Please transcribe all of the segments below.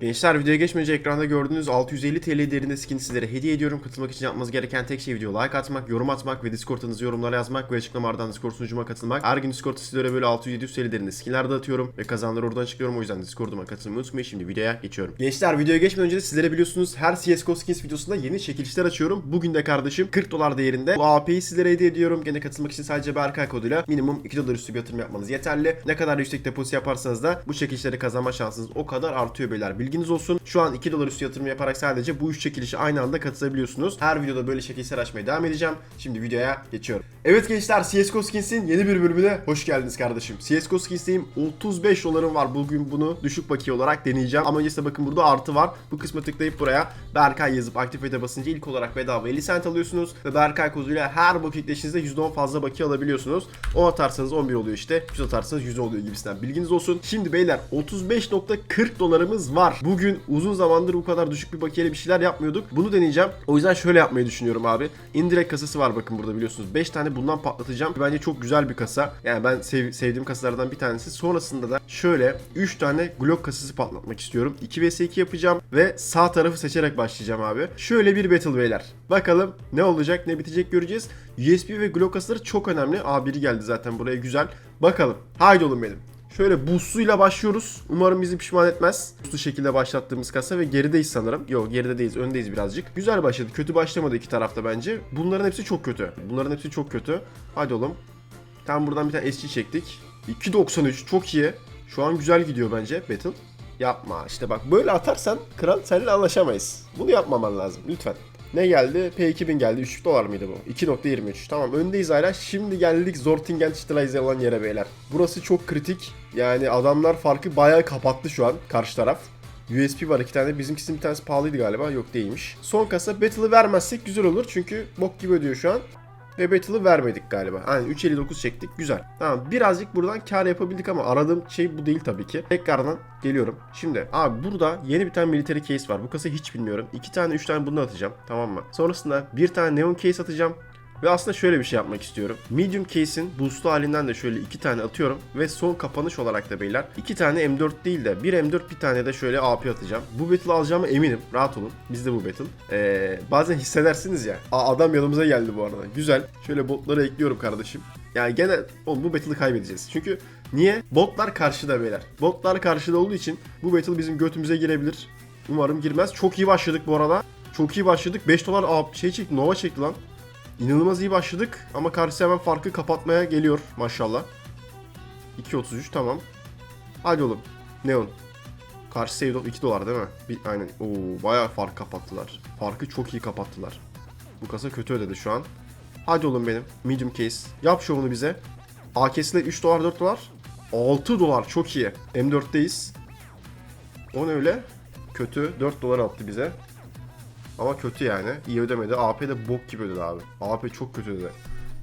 Gençler videoya geçmeden önce ekranda gördüğünüz 650 TL değerinde skin sizlere hediye ediyorum. Katılmak için yapmanız gereken tek şey video like atmak, yorum atmak ve Discord'ınızı yorumlara yazmak ve açıklamalardan Discord sunucuma katılmak. Her gün Discord'da sizlere böyle 600-700 TL değerinde skinler dağıtıyorum ve kazananları oradan açıklıyorum. O yüzden Discord'uma katılmayı unutmayın. Şimdi videoya geçiyorum. Gençler videoya geçmeden önce de sizlere biliyorsunuz her CSGO skins videosunda yeni çekilişler açıyorum. Bugün de kardeşim 40 dolar değerinde bu AP'yi sizlere hediye ediyorum. Gene katılmak için sadece Berkay koduyla minimum 2 dolar üstü bir yatırım yapmanız yeterli. Ne kadar yüksek depozito yaparsanız da bu çekilişleri kazanma şansınız o kadar artıyor beyler. Bilginiz olsun. Şu an 2 dolar üstü yatırım yaparak sadece bu 3 çekilişe aynı anda katılabiliyorsunuz. Her videoda böyle çekilişler açmaya devam edeceğim. Şimdi videoya geçiyorum. Evet gençler CSGO Skins'in yeni bir bölümüne hoş geldiniz kardeşim. CSGO Skins'teyim. 35 dolarım var. Bugün bunu düşük bakiye olarak deneyeceğim. Ama öncesinde bakın burada artı var. Bu kısma tıklayıp buraya Berkay yazıp aktif ete basınca ilk olarak bedava 50 cent alıyorsunuz. Ve Berkay koduyla her bakiye ekleşinizde %10 fazla bakiye alabiliyorsunuz. 10 atarsanız 11 oluyor işte. 100 atarsanız 100 oluyor gibisinden. Bilginiz olsun. Şimdi beyler 35.40 dolarımız var. Bugün uzun zamandır bu kadar düşük bir bakiyeyle bir şeyler yapmıyorduk. Bunu deneyeceğim. O yüzden şöyle yapmayı düşünüyorum abi. Indirect kasası var bakın burada biliyorsunuz. 5 tane bundan patlatacağım. Bence çok güzel bir kasa. Yani ben sev- sevdiğim kasalardan bir tanesi. Sonrasında da şöyle 3 tane Glock kasası patlatmak istiyorum. 2 vs 2 yapacağım ve sağ tarafı seçerek başlayacağım abi. Şöyle bir battle beyler. Bakalım ne olacak ne bitecek göreceğiz. USB ve Glock kasaları çok önemli. Aa biri geldi zaten buraya güzel. Bakalım. Haydi oğlum benim. Şöyle boost'uyla başlıyoruz. Umarım bizi pişman etmez. Boost'lu şekilde başlattığımız kasa ve gerideyiz sanırım. Yok geride değiliz. Öndeyiz birazcık. Güzel başladı. Kötü başlamadı iki tarafta bence. Bunların hepsi çok kötü. Bunların hepsi çok kötü. Hadi oğlum. Tam buradan bir tane SG çektik. 2.93 çok iyi. Şu an güzel gidiyor bence Battle. Yapma. İşte bak böyle atarsan kral seninle anlaşamayız. Bunu yapmaman lazım lütfen. Ne geldi? P2000 geldi. 3 dolar mıydı bu? 2.23. Tamam öndeyiz hala. Şimdi geldik Zortingen Stilize olan yere beyler. Burası çok kritik. Yani adamlar farkı bayağı kapattı şu an karşı taraf. USP var iki tane. Bizimkisinin bir tanesi pahalıydı galiba. Yok değilmiş. Son kasa Battle'ı vermezsek güzel olur. Çünkü bok gibi ödüyor şu an. Ve Battle'ı vermedik galiba. Aynen 3.59 çektik. Güzel. Tamam birazcık buradan kar yapabildik ama aradığım şey bu değil tabii ki. Tekrardan geliyorum. Şimdi abi burada yeni bir tane military case var. Bu kasayı hiç bilmiyorum. 2 tane 3 tane bundan atacağım. Tamam mı? Sonrasında bir tane neon case atacağım. Ve aslında şöyle bir şey yapmak istiyorum. Medium case'in boostlu halinden de şöyle iki tane atıyorum. Ve son kapanış olarak da beyler iki tane M4 değil de bir M4 bir tane de şöyle AP atacağım. Bu battle alacağıma eminim. Rahat olun. Bizde bu battle. Ee, bazen hissedersiniz ya. Aa, adam yanımıza geldi bu arada. Güzel. Şöyle botları ekliyorum kardeşim. Yani gene oğlum bu battle'ı kaybedeceğiz. Çünkü niye? Botlar karşıda beyler. Botlar karşıda olduğu için bu battle bizim götümüze girebilir. Umarım girmez. Çok iyi başladık bu arada. Çok iyi başladık. 5 dolar şey çekti. Nova çekti lan. İnanılmaz iyi başladık ama karşı hemen farkı kapatmaya geliyor maşallah. 2.33 tamam. Hadi oğlum. Neon. Karşı save of 2 dolar değil mi? Bir, aynen. Oo bayağı fark kapattılar. Farkı çok iyi kapattılar. Bu kasa kötü ödedi şu an. Hadi oğlum benim. Medium case. Yap şovunu bize. AK'sine 3 dolar 4 dolar. 6 dolar çok iyi. M4'teyiz. O ne öyle? Kötü. 4 dolar attı bize. Ama kötü yani. İyi ödemedi. AP de bok gibi ödedi abi. AP çok kötü ödedi.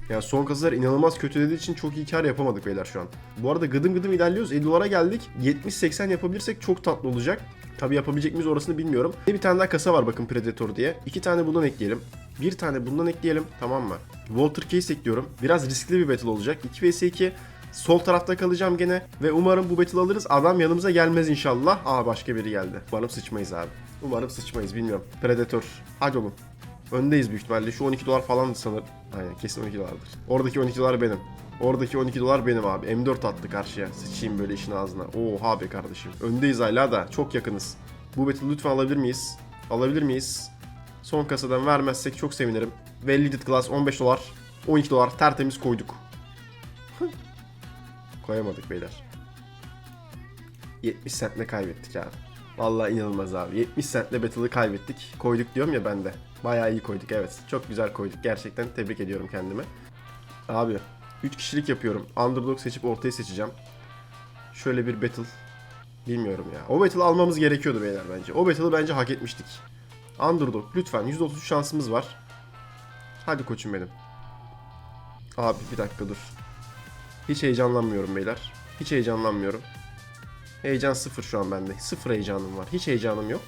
Yani son kasalar inanılmaz kötü ödediği için çok iyi kar yapamadık beyler şu an. Bu arada gıdım gıdım ilerliyoruz. 50 dolara geldik. 70-80 yapabilirsek çok tatlı olacak. Tabi yapabilecek miyiz orasını bilmiyorum. Bir tane daha kasa var bakın Predator diye. İki tane bundan ekleyelim. Bir tane bundan ekleyelim. Tamam mı? Walter Case ekliyorum. Biraz riskli bir battle olacak. 2 vs 2. Sol tarafta kalacağım gene. Ve umarım bu battle alırız. Adam yanımıza gelmez inşallah. Aa başka biri geldi. Umarım sıçmayız abi. Umarım sıçmayız bilmiyorum. Predator. Hadi oğlum. Öndeyiz büyük ihtimalle. Şu 12 dolar falandı sanırım. Aynen kesin 12 dolardır. Oradaki 12 dolar benim. Oradaki 12 dolar benim abi. M4 attı karşıya. Sıçayım böyle işin ağzına. Oha be kardeşim. Öndeyiz hala da. Çok yakınız. Bu battle lütfen alabilir miyiz? Alabilir miyiz? Son kasadan vermezsek çok sevinirim. Ve Leaded Glass 15 dolar. 12 dolar tertemiz koyduk. Koyamadık beyler. 70 centle kaybettik abi. Vallahi inanılmaz abi. 70 centle battle'ı kaybettik. Koyduk diyorum ya ben de. Bayağı iyi koyduk evet. Çok güzel koyduk. Gerçekten tebrik ediyorum kendimi. Abi 3 kişilik yapıyorum. Underdog seçip ortayı seçeceğim. Şöyle bir battle. Bilmiyorum ya. O battle'ı almamız gerekiyordu beyler bence. O battle'ı bence hak etmiştik. Underdog lütfen. %33 şansımız var. Hadi koçum benim. Abi bir dakika dur. Hiç heyecanlanmıyorum beyler. Hiç heyecanlanmıyorum. Heyecan sıfır şu an bende. Sıfır heyecanım var. Hiç heyecanım yok.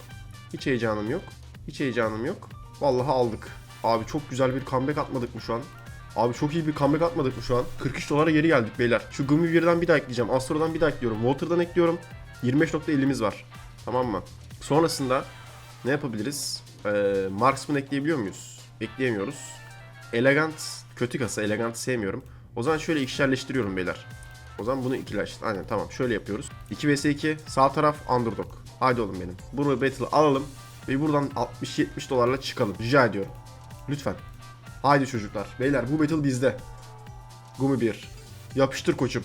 Hiç heyecanım yok. Hiç heyecanım yok. Vallahi aldık. Abi çok güzel bir comeback atmadık mı şu an? Abi çok iyi bir comeback atmadık mı şu an? 43 dolara geri geldik beyler. Şu Gummy birden bir daha ekleyeceğim. Astro'dan bir daha ekliyorum. Water'dan ekliyorum. 25.50'miz var. Tamam mı? Sonrasında ne yapabiliriz? Ee, Marksman ekleyebiliyor muyuz? Ekleyemiyoruz. Elegant kötü kasa. Elegant sevmiyorum. O zaman şöyle ikişerleştiriyorum beyler. O zaman bunu ikileştir. Aynen tamam şöyle yapıyoruz. 2 vs 2 sağ taraf underdog. Hadi oğlum benim. Bunu battle alalım ve buradan 60-70 dolarla çıkalım. Rica ediyorum. Lütfen. Haydi çocuklar. Beyler bu battle bizde. Gumi 1. Yapıştır koçum.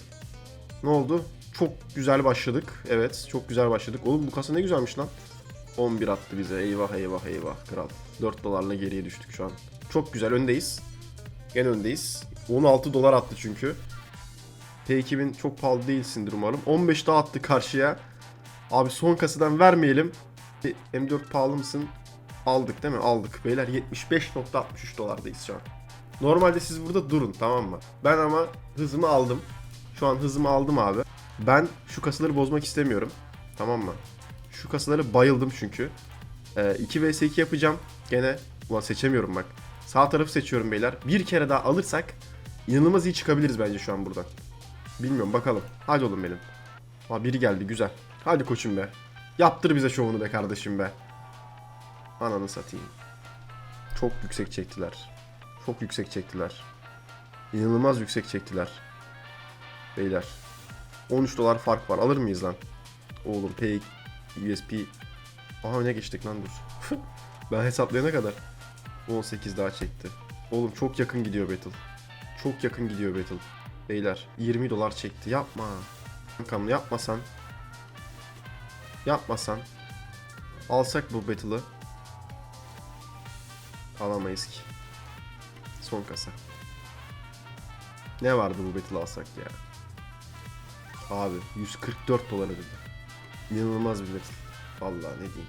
Ne oldu? Çok güzel başladık. Evet çok güzel başladık. Oğlum bu kasa ne güzelmiş lan. 11 attı bize. Eyvah eyvah eyvah kral. 4 dolarla geriye düştük şu an. Çok güzel öndeyiz. Gene öndeyiz. 16 dolar attı çünkü. P2000 çok pahalı değilsindir umarım. 15 daha attı karşıya. Abi son kasadan vermeyelim. E, M4 pahalı mısın? Aldık değil mi? Aldık. Beyler 75.63 dolardayız şu an. Normalde siz burada durun tamam mı? Ben ama hızımı aldım. Şu an hızımı aldım abi. Ben şu kasaları bozmak istemiyorum. Tamam mı? Şu kasaları bayıldım çünkü. Ee, 2 vs 2 yapacağım. Gene ulan seçemiyorum bak. Sağ tarafı seçiyorum beyler. Bir kere daha alırsak inanılmaz iyi çıkabiliriz bence şu an buradan. Bilmiyorum bakalım. Hadi oğlum benim. Aa biri geldi güzel. Hadi koçum be. Yaptır bize şovunu be kardeşim be. Ananı satayım. Çok yüksek çektiler. Çok yüksek çektiler. İnanılmaz yüksek çektiler. Beyler. 13 dolar fark var. Alır mıyız lan? Oğlum P USP Aha öne geçtik lan dur. ben hesaplayana kadar 18 daha çekti. Oğlum çok yakın gidiyor Battle. Çok yakın gidiyor Battle. Beyler 20 dolar çekti. Yapma. Kankam yapmasan. Yapmasan. Alsak bu Battle'ı. Alamayız ki. Son kasa. Ne vardı bu Battle alsak ya? Abi 144 dolar ödedi. İnanılmaz bir battle. Vallahi ne diyeyim.